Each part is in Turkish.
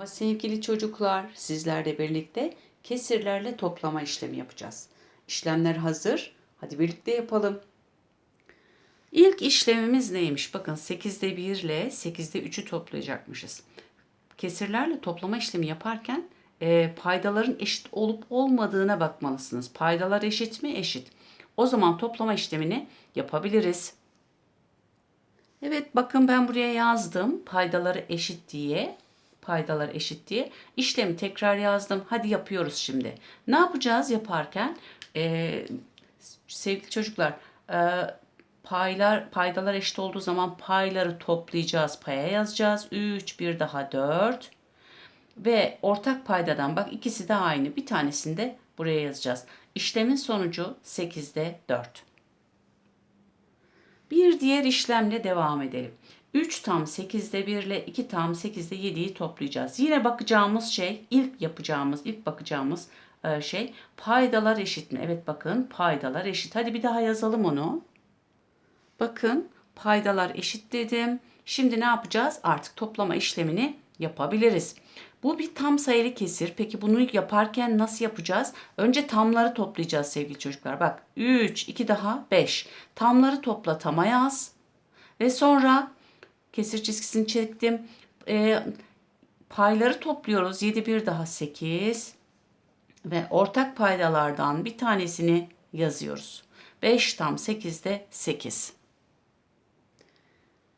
Merhaba sevgili çocuklar, sizlerle birlikte kesirlerle toplama işlemi yapacağız. İşlemler hazır. Hadi birlikte yapalım. İlk işlemimiz neymiş? Bakın 8'de 1 ile 8'de 3'ü toplayacakmışız. Kesirlerle toplama işlemi yaparken e, paydaların eşit olup olmadığına bakmalısınız. Paydalar eşit mi? Eşit. O zaman toplama işlemini yapabiliriz. Evet bakın ben buraya yazdım paydaları eşit diye. Paydalar eşit diye. İşlemi tekrar yazdım. Hadi yapıyoruz şimdi. Ne yapacağız yaparken? Ee, sevgili çocuklar e, paylar paydalar eşit olduğu zaman payları toplayacağız. Paya yazacağız. 3 bir daha 4 ve ortak paydadan bak ikisi de aynı. Bir tanesini de buraya yazacağız. İşlemin sonucu 8'de 4. Bir diğer işlemle devam edelim. 3 tam 8'de 1 ile 2 tam 8'de 7'yi toplayacağız. Yine bakacağımız şey, ilk yapacağımız, ilk bakacağımız e, şey paydalar eşit mi? Evet bakın paydalar eşit. Hadi bir daha yazalım onu. Bakın paydalar eşit dedim. Şimdi ne yapacağız? Artık toplama işlemini yapabiliriz. Bu bir tam sayılı kesir. Peki bunu yaparken nasıl yapacağız? Önce tamları toplayacağız sevgili çocuklar. Bak 3, 2 daha 5. Tamları topla tama yaz. Ve sonra kesir çizgisini çektim. E, payları topluyoruz. 7 bir daha 8. Ve ortak paydalardan bir tanesini yazıyoruz. 5 tam 8'de 8.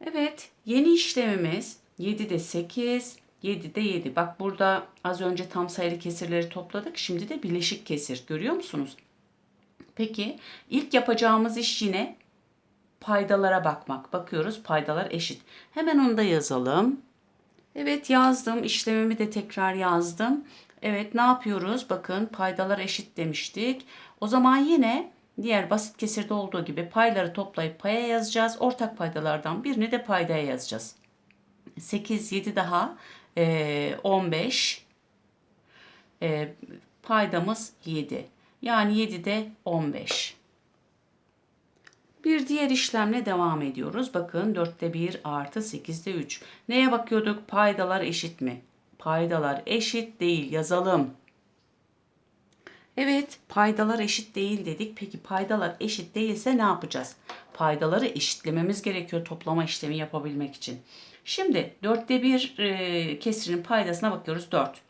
Evet yeni işlemimiz 7'de 8, 7'de 7. Bak burada az önce tam sayılı kesirleri topladık. Şimdi de bileşik kesir. Görüyor musunuz? Peki ilk yapacağımız iş yine paydalara bakmak. Bakıyoruz paydalar eşit. Hemen onu da yazalım. Evet yazdım. İşlemimi de tekrar yazdım. Evet ne yapıyoruz? Bakın paydalar eşit demiştik. O zaman yine diğer basit kesirde olduğu gibi payları toplayıp paya yazacağız. Ortak paydalardan birini de paydaya yazacağız. 8, 7 daha e, 15. E, paydamız 7. Yani 7'de 15. Bir diğer işlemle devam ediyoruz. Bakın 4'te 1 artı 8'de 3. Neye bakıyorduk? Paydalar eşit mi? Paydalar eşit değil. Yazalım. Evet, paydalar eşit değil dedik. Peki paydalar eşit değilse ne yapacağız? Paydaları eşitlememiz gerekiyor toplama işlemi yapabilmek için. Şimdi dörtte bir e, kesrinin paydasına bakıyoruz 4.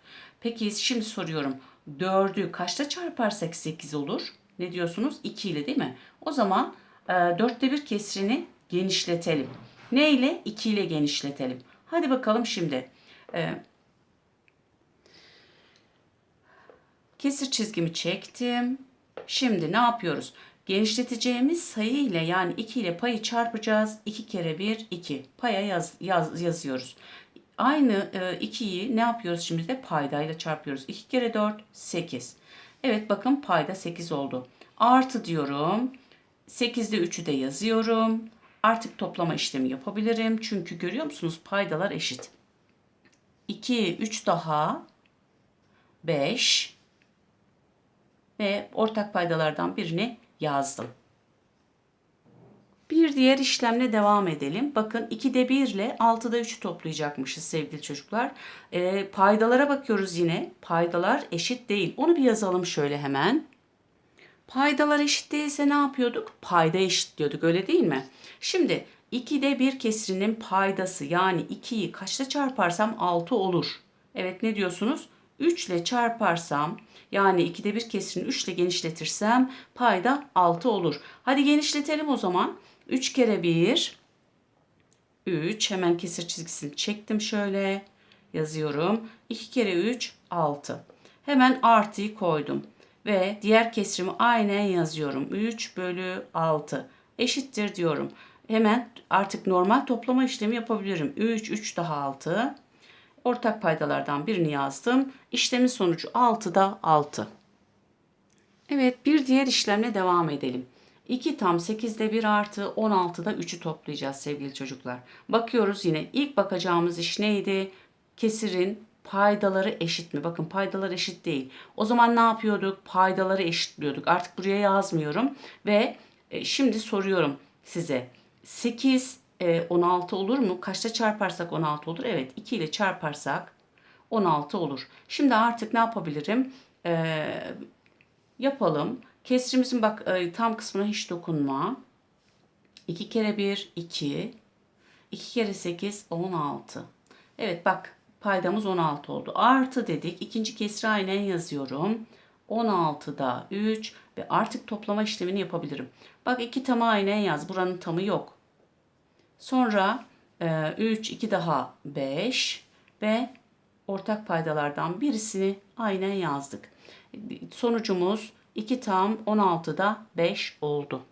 Peki şimdi soruyorum. 4'ü kaçta çarparsak 8 olur? Ne diyorsunuz? 2 ile değil mi? O zaman dörtte bir kesrini genişletelim. Ne ile? 2 ile genişletelim. Hadi bakalım şimdi. E, kesir çizgimi çektim. Şimdi ne yapıyoruz? Genişleteceğimiz sayı ile yani 2 ile payı çarpacağız. 2 kere 1 2. Paya yaz, yaz, yazıyoruz. Aynı 2'yi ne yapıyoruz şimdi de paydayla çarpıyoruz. 2 kere 4 8. Evet bakın payda 8 oldu. Artı diyorum. 8'de 3'ü de yazıyorum. Artık toplama işlemi yapabilirim. Çünkü görüyor musunuz paydalar eşit. 2, 3 daha 5 ve ortak paydalardan birini yazdım. Bir diğer işlemle devam edelim. Bakın 2'de 1 ile 6'da 3'ü toplayacakmışız sevgili çocuklar. E, paydalara bakıyoruz yine. Paydalar eşit değil. Onu bir yazalım şöyle hemen. Paydalar eşit değilse ne yapıyorduk? Payda eşit diyorduk öyle değil mi? Şimdi 2'de 1 kesrinin paydası yani 2'yi kaçta çarparsam 6 olur. Evet ne diyorsunuz? 3 ile çarparsam yani 2'de 1 kesirini 3 ile genişletirsem payda 6 olur. Hadi genişletelim o zaman. 3 kere 1 3 hemen kesir çizgisini çektim şöyle yazıyorum. 2 kere 3 6. Hemen artıyı koydum. Ve diğer kesrimi aynen yazıyorum. 3 bölü 6 eşittir diyorum. Hemen artık normal toplama işlemi yapabilirim. 3, 3 daha 6. Ortak paydalardan birini yazdım. İşlemin sonucu 6'da 6. Evet bir diğer işlemle devam edelim. 2 tam 8'de 1 artı 16'da 3'ü toplayacağız sevgili çocuklar. Bakıyoruz yine ilk bakacağımız iş neydi? Kesirin paydaları eşit mi? Bakın paydalar eşit değil. O zaman ne yapıyorduk? Paydaları eşitliyorduk. Artık buraya yazmıyorum ve e, şimdi soruyorum size. 8 16 olur mu? Kaçta çarparsak 16 olur? Evet 2 ile çarparsak 16 olur. Şimdi artık ne yapabilirim? Ee, yapalım. Kesrimizin bak e, tam kısmına hiç dokunma. 2 kere 1 2. 2 kere 8 16. Evet bak paydamız 16 oldu. Artı dedik. İkinci kesri aynen yazıyorum. 16'da 3 ve artık toplama işlemini yapabilirim. Bak 2 tamı aynen yaz. Buranın tamı yok. Sonra 3, 2 daha 5 ve ortak paydalardan birisini aynen yazdık. Sonucumuz 2 tam 16'da 5 oldu.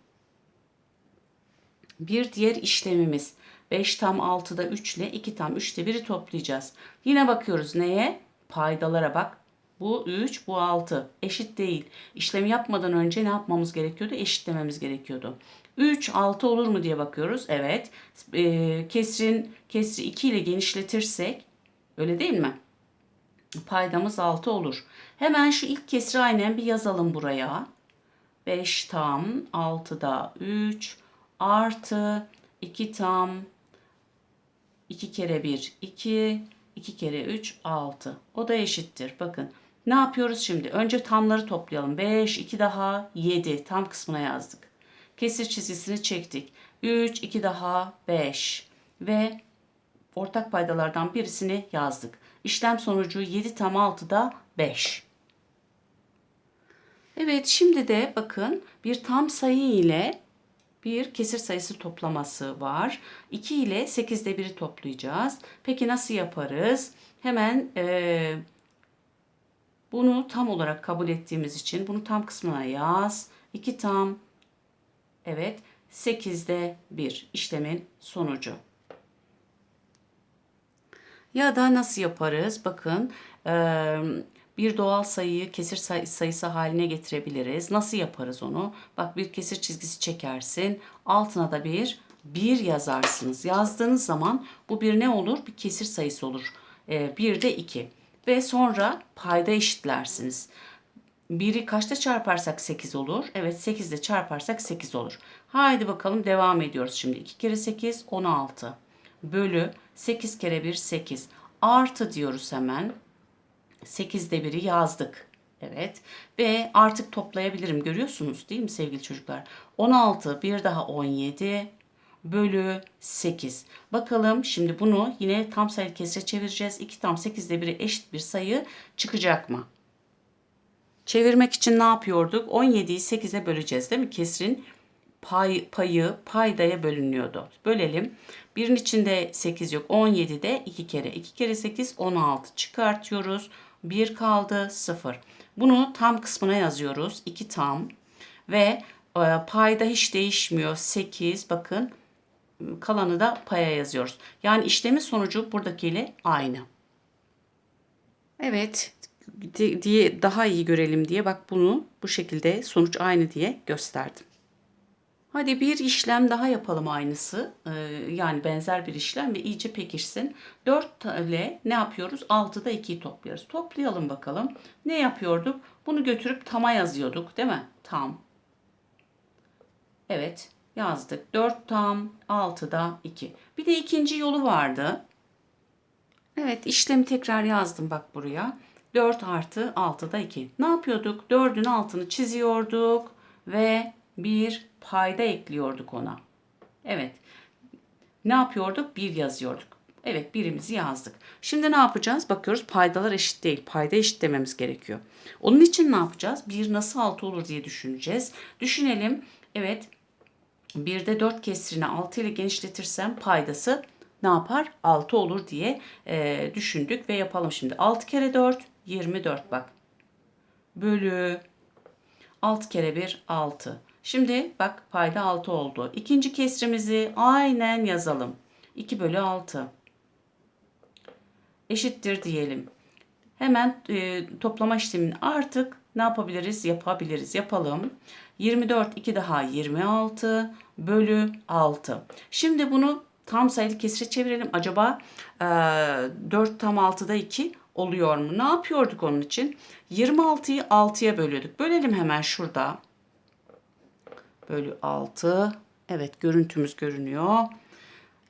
Bir diğer işlemimiz 5 tam 6'da 3 ile 2 tam 3'te 1'i toplayacağız. Yine bakıyoruz neye? Paydalara bak. Bu 3, bu 6. Eşit değil. İşlemi yapmadan önce ne yapmamız gerekiyordu? Eşitlememiz gerekiyordu. 3, 6 olur mu diye bakıyoruz. Evet. E, kesrin, kesri 2 ile genişletirsek öyle değil mi? Paydamız 6 olur. Hemen şu ilk kesri aynen bir yazalım buraya. 5 tam 6'da 3 artı 2 tam 2 kere 1 2 2 kere 3 6. O da eşittir. Bakın ne yapıyoruz şimdi? Önce tamları toplayalım. 5 2 daha 7 tam kısmına yazdık. Kesir çizgisini çektik. 3 2 daha 5 ve ortak paydalardan birisini yazdık. İşlem sonucu 7 tam 6'da 5. Evet şimdi de bakın bir tam sayı ile bir kesir sayısı toplaması var. 2 ile 8'de 1'i toplayacağız. Peki nasıl yaparız? Hemen e, bunu tam olarak kabul ettiğimiz için bunu tam kısmına yaz. 2 tam evet 8'de 1 işlemin sonucu. Ya da nasıl yaparız? Bakın bir doğal sayıyı kesir sayısı haline getirebiliriz. Nasıl yaparız onu? Bak bir kesir çizgisi çekersin. Altına da bir bir yazarsınız. Yazdığınız zaman bu bir ne olur? Bir kesir sayısı olur. Bir de iki. Ve sonra payda eşitlersiniz. Biri kaçta çarparsak 8 olur? Evet 8 ile çarparsak 8 olur. Haydi bakalım devam ediyoruz şimdi. 2 kere 8 16 bölü 8 kere 1 8 artı diyoruz hemen. 8'de 1'i yazdık. Evet ve artık toplayabilirim görüyorsunuz değil mi sevgili çocuklar? 16 bir daha 17 bölü 8. Bakalım şimdi bunu yine tam sayılı kesre çevireceğiz. 2 tam 8'de 1'e eşit bir sayı çıkacak mı? Çevirmek için ne yapıyorduk? 17'yi 8'e böleceğiz değil mi? Kesrin pay, payı paydaya bölünüyordu. Bölelim. Birin içinde 8 yok. 17'de 2 kere. 2 kere 8 16 çıkartıyoruz. 1 kaldı 0. Bunu tam kısmına yazıyoruz. 2 tam ve e, payda hiç değişmiyor. 8 bakın kalanı da paya yazıyoruz. Yani işlemin sonucu buradakiyle aynı. Evet diye daha iyi görelim diye bak bunu bu şekilde sonuç aynı diye gösterdim. Hadi bir işlem daha yapalım aynısı. Ee, yani benzer bir işlem ve iyice pekişsin. 4 ile ne yapıyoruz? 6'da 2'yi topluyoruz. Toplayalım bakalım. Ne yapıyorduk? Bunu götürüp tama yazıyorduk değil mi? Tam. Evet yazdık. 4 tam 6'da 2. Bir de ikinci yolu vardı. Evet işlemi tekrar yazdım bak buraya. 4 artı 6'da 2. Ne yapıyorduk? 4'ün altını çiziyorduk ve bir payda ekliyorduk ona. Evet. Ne yapıyorduk? Bir yazıyorduk. Evet birimizi yazdık. Şimdi ne yapacağız? Bakıyoruz paydalar eşit değil. Payda eşit dememiz gerekiyor. Onun için ne yapacağız? Bir nasıl altı olur diye düşüneceğiz. Düşünelim. Evet. Bir de 4 kesrini 6 ile genişletirsem paydası ne yapar? 6 olur diye e, düşündük ve yapalım şimdi. 6 kere 4 24 bak. Bölü 6 kere 1 6. Şimdi bak payda 6 oldu. İkinci kesrimizi aynen yazalım. 2 bölü 6. Eşittir diyelim. Hemen e, toplama işlemini artık ne yapabiliriz? Yapabiliriz. Yapalım. 24 2 daha 26 bölü 6. Şimdi bunu tam sayılı kesire çevirelim. Acaba e, 4 tam 6'da 2 oluyor mu? Ne yapıyorduk onun için? 26'yı 6'ya bölüyorduk. Bölelim hemen şurada bölü 6. Evet görüntümüz görünüyor.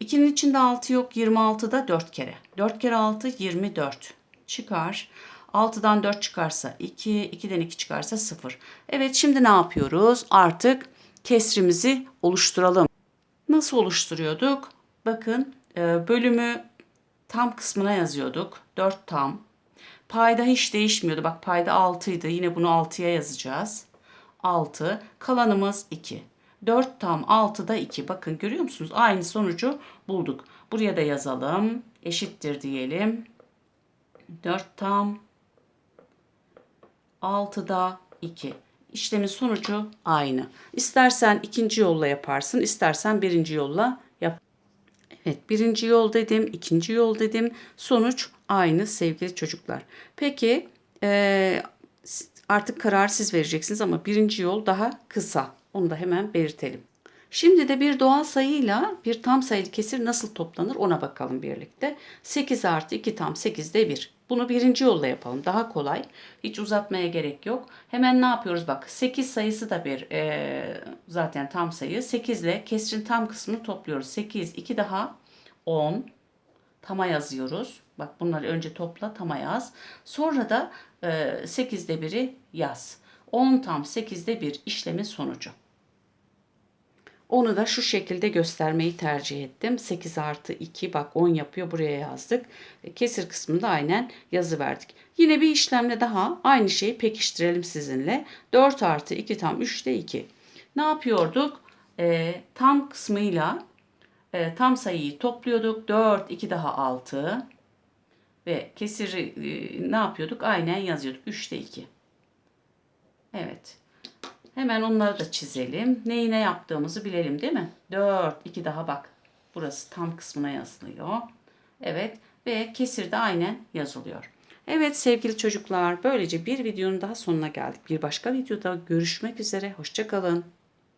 2'nin içinde 6 yok. 26'da 4 kere. 4 kere 6 24. çıkar. 6'dan 4 çıkarsa 2, 2'den 2 çıkarsa 0. Evet şimdi ne yapıyoruz? Artık kesrimizi oluşturalım. Nasıl oluşturuyorduk? Bakın e, bölümü tam kısmına yazıyorduk. 4 tam. Payda hiç değişmiyordu. Bak payda 6 idi. Yine bunu 6'ya yazacağız. 6. Kalanımız 2. 4 tam 6'da 2. Bakın görüyor musunuz? Aynı sonucu bulduk. Buraya da yazalım. Eşittir diyelim. 4 tam 6'da 2. İşlemin sonucu aynı. İstersen ikinci yolla yaparsın, istersen birinci yolla yap. Evet, birinci yol dedim, ikinci yol dedim. Sonuç aynı sevgili çocuklar. Peki, eee, artık karar siz vereceksiniz ama birinci yol daha kısa. Onu da hemen belirtelim. Şimdi de bir doğal sayıyla bir tam sayılı kesir nasıl toplanır ona bakalım birlikte. 8 artı 2 tam 8'de 1. Bunu birinci yolla yapalım. Daha kolay. Hiç uzatmaya gerek yok. Hemen ne yapıyoruz? Bak 8 sayısı da bir eee, zaten tam sayı. 8 ile kesirin tam kısmını topluyoruz. 8, 2 daha 10. Tama yazıyoruz. Bak bunları önce topla tama yaz. Sonra da eee 8'de 1'i yaz. 10 tam 8'de 1 işlemin sonucu. Onu da şu şekilde göstermeyi tercih ettim. 8 artı 2 bak 10 yapıyor buraya yazdık. E, Kesir kısmında aynen yazı verdik. Yine bir işlemle daha aynı şeyi pekiştirelim sizinle. 4 artı 2 tam 3'te 2. Ne yapıyorduk? E, tam kısmıyla e, tam sayıyı topluyorduk. 4, 2 daha 6 ve kesiri e, ne yapıyorduk? Aynen yazıyorduk. 3'te 2. Evet. Hemen onları da çizelim. Neyi ne yaptığımızı bilelim değil mi? 4, 2 daha bak. Burası tam kısmına yazılıyor. Evet ve kesir de aynen yazılıyor. Evet sevgili çocuklar böylece bir videonun daha sonuna geldik. Bir başka videoda görüşmek üzere. Hoşçakalın.